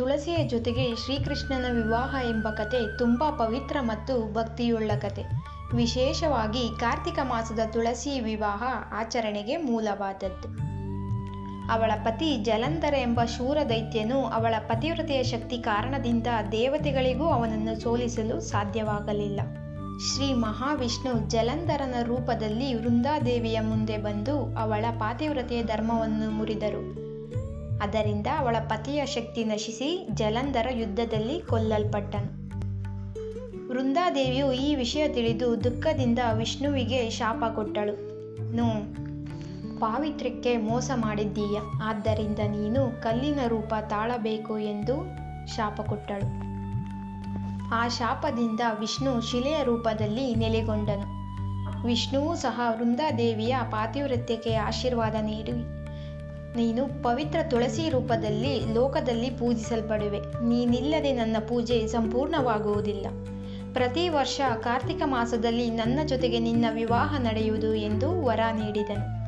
ತುಳಸಿಯ ಜೊತೆಗೆ ಶ್ರೀಕೃಷ್ಣನ ವಿವಾಹ ಎಂಬ ಕತೆ ತುಂಬ ಪವಿತ್ರ ಮತ್ತು ಭಕ್ತಿಯುಳ್ಳ ಕತೆ. ವಿಶೇಷವಾಗಿ ಕಾರ್ತಿಕ ಮಾಸದ ತುಳಸಿ ವಿವಾಹ ಆಚರಣೆಗೆ ಮೂಲವಾದದ್ದು. ಅವಳ ಪತಿ ಜಲಂಧರ ಎಂಬ ಶೂರ ದೈತ್ಯನು ಅವಳ ಪತಿವ್ರತೆಯ ಶಕ್ತಿ ಕಾರಣದಿಂದ ದೇವತೆಗಳಿಗೂ ಅವನನ್ನು ಸೋಲಿಸಲು ಸಾಧ್ಯವಾಗಲಿಲ್ಲ. ಶ್ರೀ ಮಹಾವಿಷ್ಣು ಜಲಂಧರನ ರೂಪದಲ್ಲಿ ವೃಂದಾದೇವಿಯ ಮುಂದೆ ಬಂದು ಅವಳ ಪಾತಿವ್ರತೆಯ ಧರ್ಮವನ್ನು ಮುರಿದರು. ಅದರಿಂದ ಅವಳ ಪತಿಯ ಶಕ್ತಿ ನಶಿಸಿ ಜಲಂಧರ ಯುದ್ಧದಲ್ಲಿ ಕೊಲ್ಲಲ್ಪಟ್ಟನು. ವೃಂದಾದೇವಿಯು ಈ ವಿಷಯ ತಿಳಿದು ದುಃಖದಿಂದ ವಿಷ್ಣುವಿಗೆ ಶಾಪ ಕೊಟ್ಟಳು. ನೋ, ಪಾವಿತ್ರ್ಯಕ್ಕೆ ಮೋಸ ಮಾಡಿದ್ದೀಯ. ಆದ್ದರಿಂದ ನೀನು ಕಲ್ಲಿನ ರೂಪ ತಾಳಬೇಕು ಎಂದು ಶಾಪ ಕೊಟ್ಟಳು. ಆ ಶಾಪದಿಂದ ವಿಷ್ಣು ಶಿಲೆಯ ರೂಪದಲ್ಲಿ ನೆಲೆಗೊಂಡನು. ವಿಷ್ಣುವು ಸಹ ವೃಂದಾದೇವಿಯ ಪಾತಿವ್ರತ್ಯಕ್ಕೆ ಆಶೀರ್ವಾದ ನೀಡಿ ನೀನು ಪವಿತ್ರ ತುಳಸಿ ರೂಪದಲ್ಲಿ ಲೋಕದಲ್ಲಿ ಪೂಜಿಸಲ್ಪಡುವೆ. ನೀನಿಲ್ಲದೆ ನನ್ನ ಪೂಜೆ ಸಂಪೂರ್ಣವಾಗುವುದಿಲ್ಲ. ಪ್ರತಿ ವರ್ಷ ಕಾರ್ತಿಕ ಮಾಸದಲ್ಲಿ ನನ್ನ ಜೊತೆಗೆ ನಿನ್ನ ವಿವಾಹ ನಡೆಯುವುದು ಎಂದು ವರ ನೀಡಿದನು.